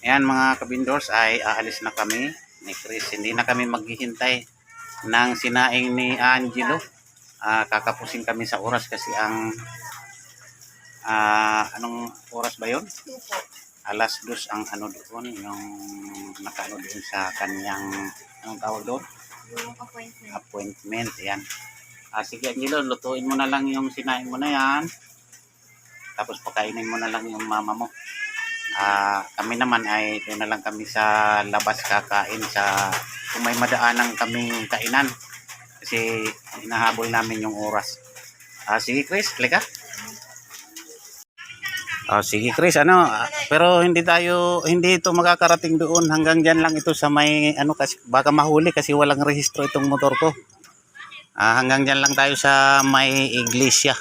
Ayan mga kabindors ay aalis na kami ni Chris. Hindi na kami maghihintay ng sinaing ni Angelo. Ah, kakapusin kami sa oras kasi ang ah, anong oras ba yun? Alas dos ang ano doon, yung nakaano doon sa kanyang anong tawag doon? Yung appointment. appointment. Yan. Ah, sige, Angelo, lutuin mo na lang yung sinain mo na yan. Tapos pakainin mo na lang yung mama mo. Ah, kami naman ay doon na lang kami sa labas kakain sa kung may madaanan kaming kainan. Kasi inahabol namin yung oras. Ah, sige Chris, halika. Ah, sige Chris, ano, ah, pero hindi tayo, hindi ito makakarating doon. Hanggang dyan lang ito sa may, ano, kasi, baka mahuli kasi walang rehistro itong motor ko. Ah, hanggang dyan lang tayo sa may iglesia.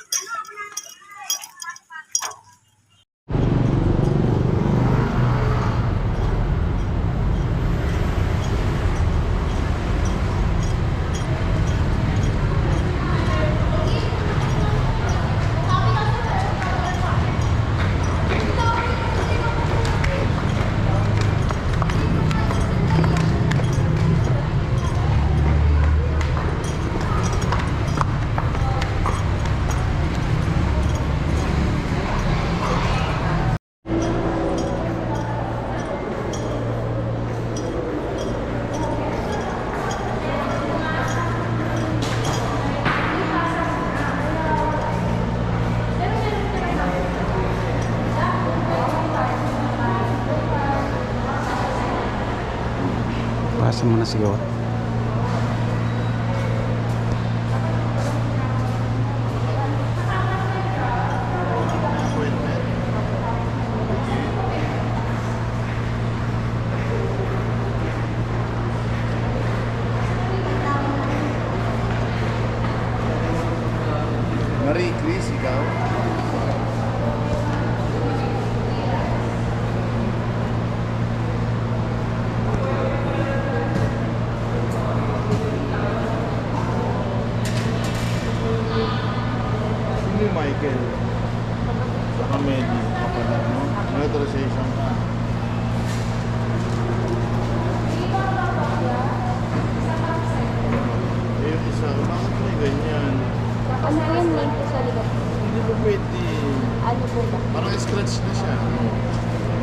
Pasa mo na siguro. Marie Chris, ikaw? Sino yung Michael? Saka Medi, kapatid mo. May authorization ka. Eh, yung isa, bakit may ganyan? Ano po yung name po sa likod? Hindi po pwede. Ano po ba? Parang scratch na siya.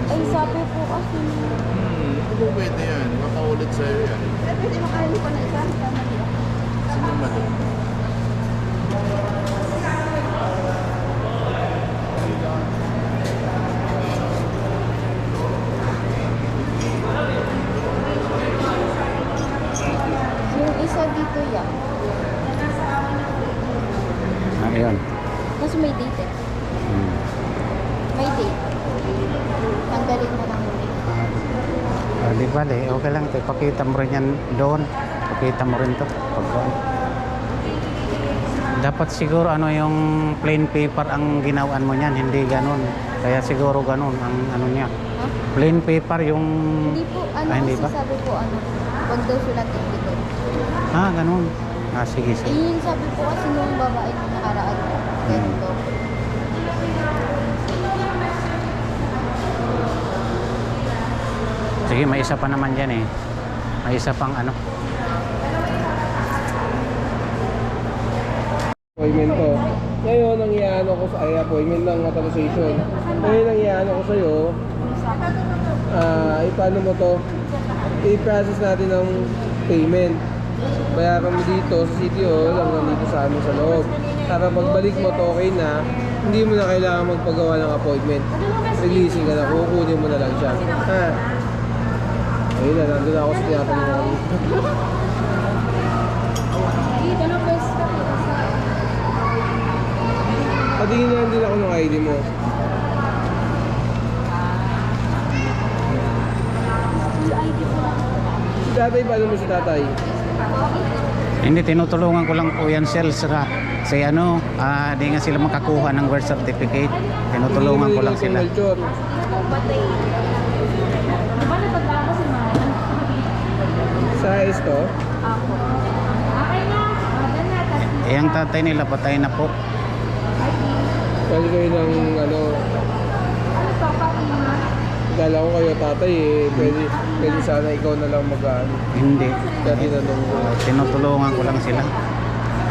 Ay, sabi po kasi. Hmm, hindi po pwede yan. Makaulit sa'yo yan. Pwede makahali ko na isa. Tama niyo. Sino ba doon? Yung isa dito yan. Ayun. Kasi may date eh. Hmm. May date. Tanggalin mo lang yun. Ah, di bale, Pakita mo rin yan doon. Pakita mo rin to. Pag dapat siguro ano yung plain paper ang ginawaan mo niyan, hindi ganun. Kaya siguro ganun ang ano niya. Plain paper yung Hindi po, ano Ah, hindi ba? sabi po, ano, wag daw sulat yung likod. Ah, ganun. Ah, sige, Eh, sige. yung sabi po kasi nung babae nung nakaraan, ganun daw. Sige, may isa pa naman dyan eh. May isa pang ano. appointment ko. Ngayon, ang iyaano ko sa ay, appointment ng authorization. Ngayon, ang iyaano ko sa'yo, ah, ipaano mo to, i-process natin ng payment. Bayaran mo dito sa City Hall hanggang dito sa amin sa loob. Para pagbalik mo to okay na, hindi mo na kailangan magpagawa ng appointment. Releasing ka na, kukunin mo na lang siya. Ha? Ayun na, nandun na ako sa tinatanong ko. Dito na best ka. Patingin na lang din ako ng ID mo. Yung ID po lang. Si tatay, paano mo si tatay? Hindi, tinutulungan ko lang po yan sir sa si ano, ah, di nga sila makakuha ng birth certificate. Tinutulungan ko lang sila. Culture. Batay. Di ba nagpagkako si Mama? Sa esto, Ako. Okay na. Na. Eh, ang tatay nila patay na po. pwede kayo ng ano, Ano to, Pakima? Kala ko kayo tatay eh, pwede, pwede sana ikaw na lang mag-ano. Hindi. Kaya tinanong ko. Tinutulungan ko lang sila.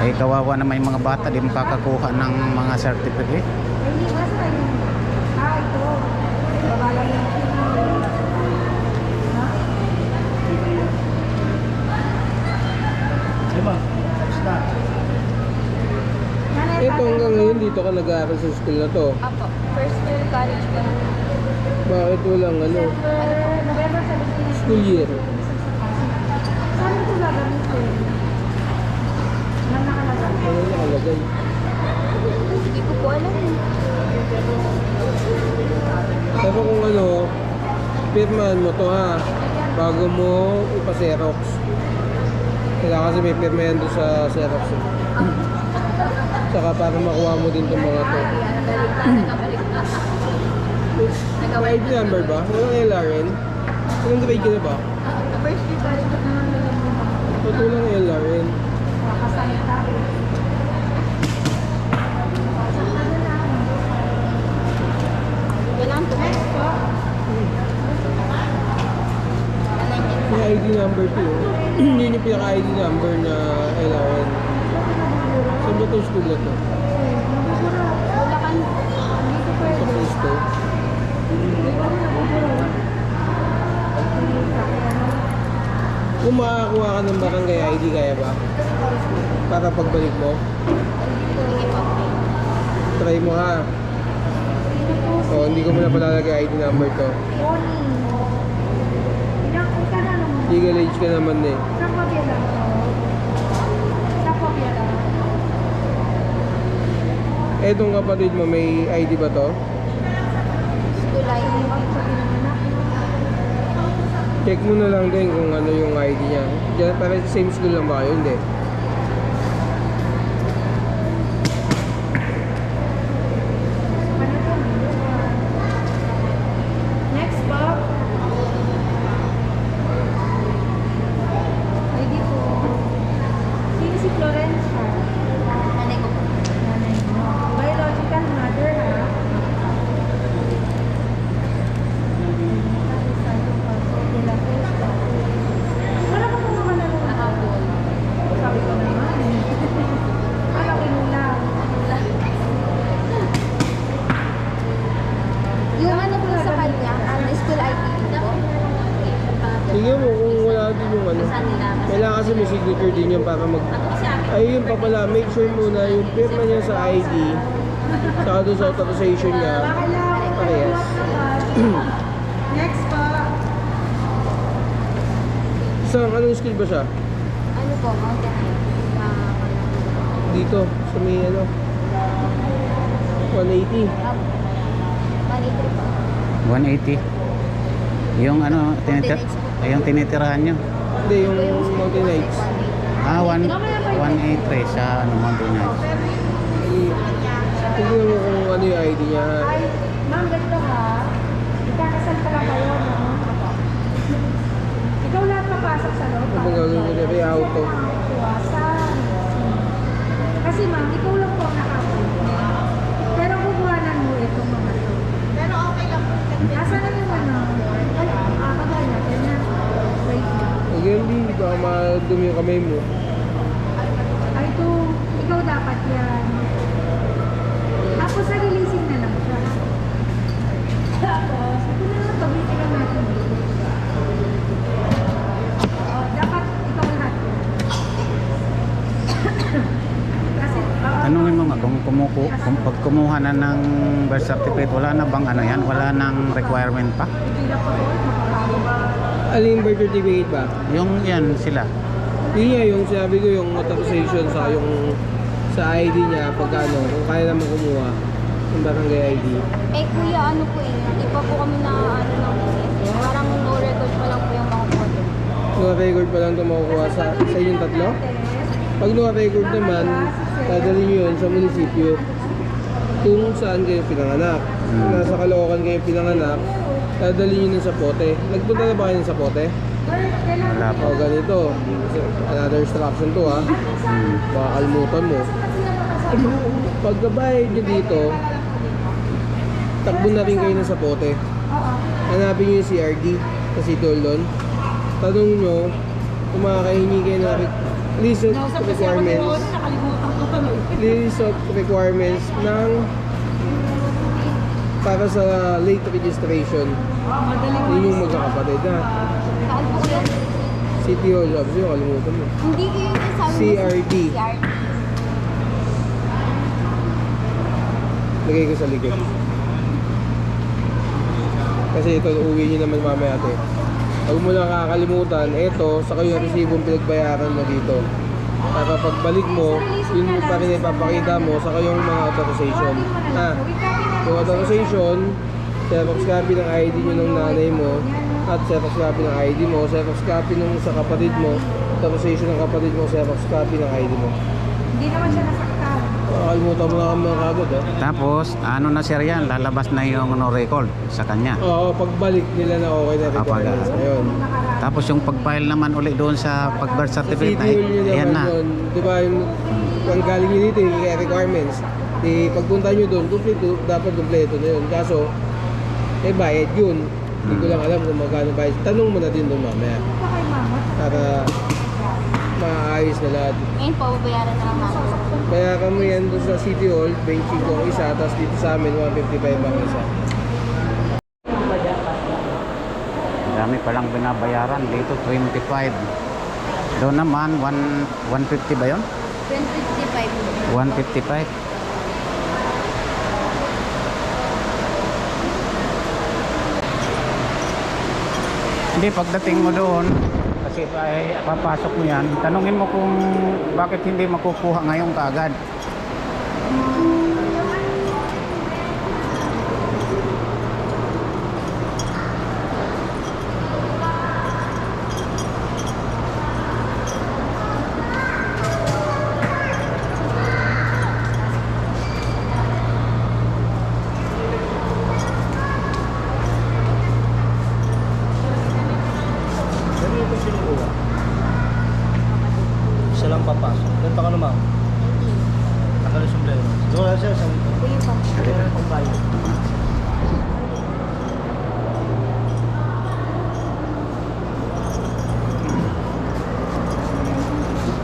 Eh, kawawa naman yung mga bata, di makakakuha ng mga certificate. Hindi ba sa kayo? Ah, ito. Babala mo. Ha? Nanay, Ito hanggang ngayon dito ka nag-aaral sa school na to. Apo, first year college pa. Bakit walang ano, Ano November 17. school year? Saan ito gagamitin? Saan nakalagay? Ano nakalagay? Hindi ko po alam. eh. Pero kung ano, pirmahan mo to ha, bago mo ipa-xerox. Kailangan kasi may pirma yan doon sa xerox. eh. Saka para makuha mo din itong mga to. ID number ba? Walang LRN? Anong grade ka na ba? First year naman nila. Ba't walang LRN? Tumakas po. May ID number to yun. Yun yung pinaka-ID number na LRN. Saan itong school na to? Bulacan. Dito Sa pwede. Cristo? Kung makakuha ka ng barangay ID, kaya ba? Para pagbalik mo? Try mo ha. O, hindi ko muna palalagay ID number to. Ka. Legal age ka naman eh. Sa kopya lang to. Sa kopya lang. Etong kapatid mo, may ID ba to? ID. Check mo na lang din kung ano yung ID niya. Diyan, para sa same school lang ba kayo? Hindi. Next po. ID po. Sino si Florencia? Nanay ko po. Nanay mo. Biological mother ha? Wala pa po naman ano. Nakapon. Sabi ko naman. Ano kinulang? Yung ano po sa kanya, ang school ID po. Sige mo kung wala din yung ano. Kailangan signature din yun para mag... Ay, yun pa pala. Make sure muna yung firma niya sa ID. Saka doon sa authorization niya. Parehas. Next po. Saan, anong school ba siya? Ano po, Mountain. Ah, Dito, sa may ano. 180. Manitri po. 180. Yung ano, tinitir ay, yung tinitirahan nyo. Hindi, yung Mountain Heights. Ah, 1, 183 sa ano, Mountain Heights. Tignan mo kung ano yung ID niya. ha? Ay, ma'am, ganito ha. Ikakasal pala kayo, no? Ikaw lahat papasok sa loob. Ano bang gagawin na kay auto? Iwasan. Kasi ma'am, ikaw lang po ang nakapunta. Pero kukuhanan mo itong mga to. Pero okay lang po. Asa na yung ano? Ay, ah, patay na. Yan na. Wait. Again, di, baka madumi yung kamay mo. Ay, ito. Ikaw dapat yan. Tapos, nalilisin na lang siya. Tapos, ito na lang. Pabitin lang natin dito. Tanungin mo nga kung, kumuku, kung pag kumuha na ng birth certificate, wala na bang ano yan? Wala nang requirement pa? Hindi na po? Ano yung birth certificate ba? Yung yan sila. Yun nga yung sinabi ko yung authorization sa yung sa ID niya pagka ano, kung kaya naman kumuha yung barangay ID. Eh kuya, ano po eh, di pa po kami na ano lang eh. Parang no record pa lang po yung mga po. No record pa lang ito makukuha sa, sa inyong tatlo. Pag no record naman, dadalhin nyo yun sa munisipyo kung saan kayo pinanganak. Hmm. nasa Caloocan kayo pinanganak, dadalhin nyo nun sa pote. Nagpunta na ba kayo sa pote? Wala pa. O ganito, another instruction to ha. Hmm. Baka kalmutan mo. Pagkabayad nyo dito, takbo na rin kayo ng sapote. Hanapin nyo yung CRD sa Hall doon. Tanong nyo kung makakahingi kayo ng list of requirements list of requirements ng para sa late registration. Yun yung magkakapatid na. Saan po yun? City Hall, sabi sa'yo, kalimutan mo. Hindi ko yung sabi mo. CRD. CRD. Lagay ko sa likod. Kasi ito, uwi nyo naman mamaya ate. Huwag mo lang kakalimutan, ito, sa kayo yung resibong pinagbayaran mo dito. Para pagbalik mo, yun pa rin ipapakita mo sa kayong mga authorization. Ha? Yung authorization, Xerox copy ng ID nyo ng nanay mo, at Xerox copy ng ID mo, Xerox copy ng sa kapatid mo, authorization ng kapatid mo, Xerox copy ng ID mo. Hindi naman siya nasaktan. Makakalimutan mo na kami mga kagad, ha? Tapos, ano na sir yan, lalabas na yung no record sa kanya. Oo, pagbalik nila na okay na requirements na yun. Tapos yung pag-file naman uli doon sa pag-birth Sa certificate, nyo ayan na. di ba, yung, ang galing nyo dito, yung requirements, di pagpunta nyo doon, complete, dapat kompleto na yun. Kaso, may bayad yun. Hindi ko lang alam kung magkano bayad. Tanong mo na din doon mamaya. Para maayos na lahat. Ngayon po, babayaran na lang natin. Kaya kami yan doon sa City Hall, 25 ang isa, tapos dito sa amin, 155 ang isa. Dami palang binabayaran dito, 25. Doon naman, 1, 150 ba yun? 155. 155. Hindi, pagdating mo doon, kasi ay papasok mo yan, tanungin mo kung bakit hindi makukuha ngayon kaagad. Lang papasok. Ganito ka naman. Nakalusumblero. Doon na siya sa Sige po. Meron pang bayo.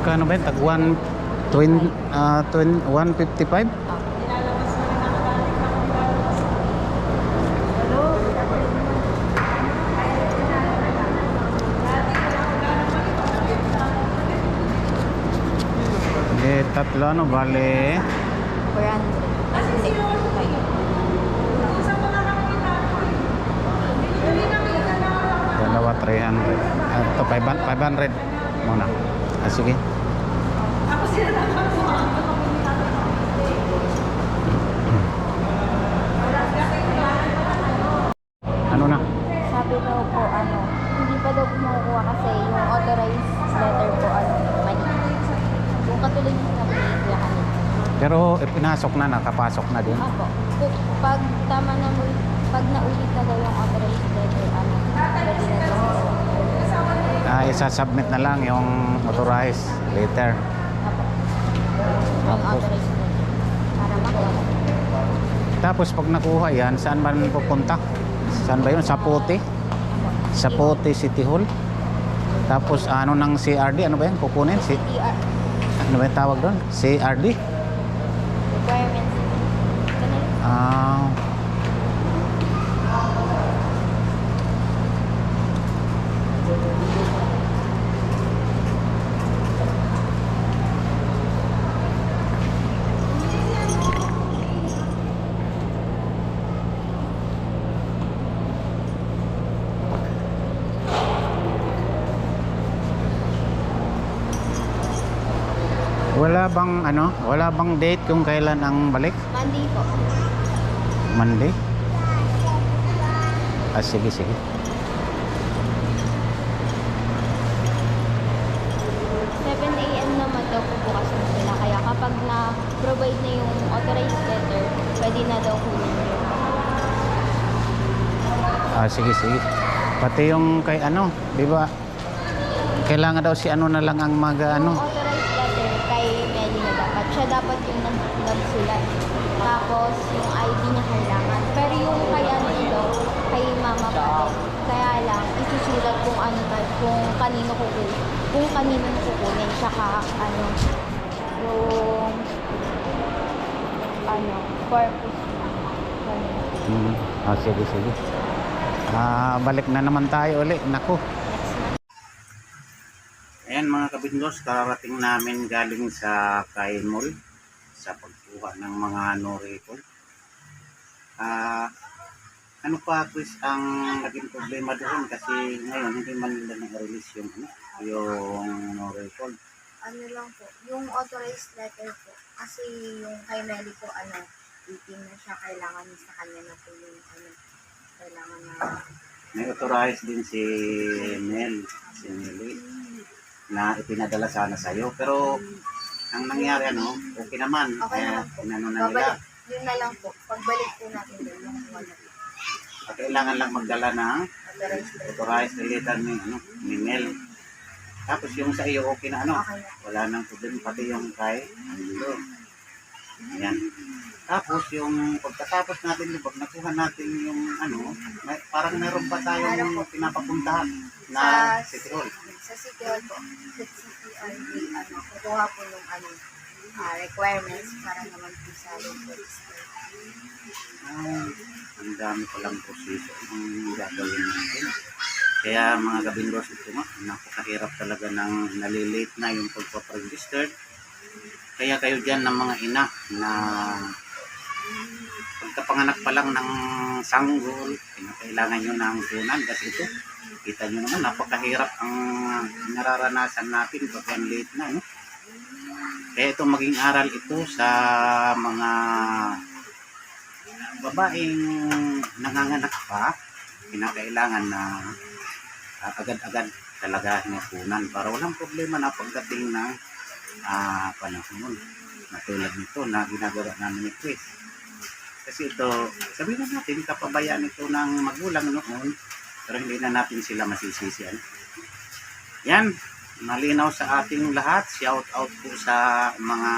Kano ba yun? Tag 1, 20, ah, 20, 155? Eh, tatlo ano, bale, 400. dalawa 300. Ah, ito, 500, 500 muna. Ah, sige. Ano na? Sabi daw po, ano, hindi pa daw po makukuha kasi yung authorized letter po, ano, mali. Yung katulad yung sabi ni Kuya kanina. Pero eh, pinasok na, nakapasok na din. Pu- Pag tama na mo, pag naulit na daw yung authorized letter, ano. Ah, isa-submit na lang yung authorized. Yung Tapos? authorized letter. Para makuha. Tapos pag nakuha yan, saan ba pupunta? Saan ba yun? Sa Puti? Sa Puti City Hall? Tapos ano ng CRD? Ano ba yan? Kukunin? Si, TR. ano ba yung tawag doon? CRD? Requirements. Ganun. Ah... Wala bang ano? Wala bang date kung kailan ang balik? Monday po. Monday? Ah, sige, sige. 7 a.m. naman daw po bukas na sila. Kaya kapag na-provide na yung authorized letter, pwede na daw po yun. Ah, sige, sige. Pati yung kay ano, di ba? Kailangan daw si ano na lang ang mag ano. Yung authorized letter kay Melly na dapat. Yung nag- nagsulat. Tapos yung ID niya kailangan. Pero yung kay ano daw, kay mama po, Kaya lang, isusulat kung ano ba- kung kanino kukunin. Kung kanino kukunin, tsaka ano, yung ano, purpose. Ganun. Hmm. Oh, sige, sige. Ah, balik na naman tayo uli. Naku. Next month. Ayan mga kabindos, kararating namin galing sa Kain Mall sa pagkuha ng mga no record. Ah, ano pa Chris ang naging problema doon kasi ngayon hindi man nila na-release yung ano, yung no record. ano lang po, yung authorized letter po. Kasi yung kay Melly po, ano, 18 na siya, kailangan sa kanya na po yung, ano, kailangan na, May authorized din si Mel, si Nelly, na ipinadala sana sa'yo. Pero ang nangyari ano, okay naman. Okay Kaya naman po. inano na nila. babalik, yun na lang po, pagbalik po natin doon, yung wala po, Ah, Kailangan lang magdala ng authorized letter. authorized letter ni, ano, Mel. Tapos yung sa iyo okay na ano, Okay na. wala nang problema pati yung kay Angelo. Ayan. Tapos yung pagkatapos natin yung pag nakuha natin yung ano, may, parang meron pa tayong pinapapuntahan na Sa- City Hall. Sa Hall po, sa CTRD, ano, kukuha po ng, ano, ah, requirements para naman po sa local. Ah, ang dami palang proseso ang gagawin natin. Kaya mga kabindos, ito nga, napakahirap talaga ng nalilate na yung pagpaparegistered. Kaya kayo dyan ng mga ina na pagkapanganak pa lang ng sanggol, kailangan nyo ng tunan kasi ito, kita nyo naman, napakahirap ang nararanasan natin pag yan late na. No? Kaya ito maging aral ito sa mga babaeng nanganganak pa, kinakailangan na ah, agad-agad talaga hinapunan para walang problema na pagdating ng ah, panahon na tulad nito na ginagawa namin ni Chris. Kasi ito, sabihin na natin, kapabayaan ito ng magulang noon, pero hindi na natin sila masisisihan. Yan, malinaw sa ating lahat. Shout out po sa mga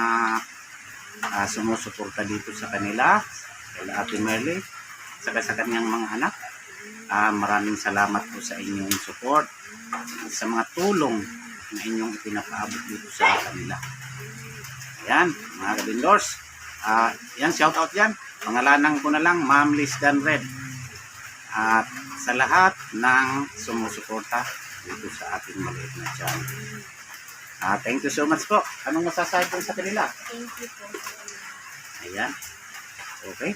ah, sumusuporta dito sa kanila, kay Ate Merle, saka sa kanyang mga anak. Ah, maraming salamat po sa inyong support, sa mga tulong na inyong ipinapaabot dito sa kanila. Ayan, mga kabindors. Ah, yan, shout out yan. Pangalanan ko na lang, Ma'am Liz Dan Red. At sa lahat ng sumusuporta dito sa ating maliit na channel. Ah, thank you so much po. Anong masasabi po sa kanila? Thank you po. Ayan. Okay.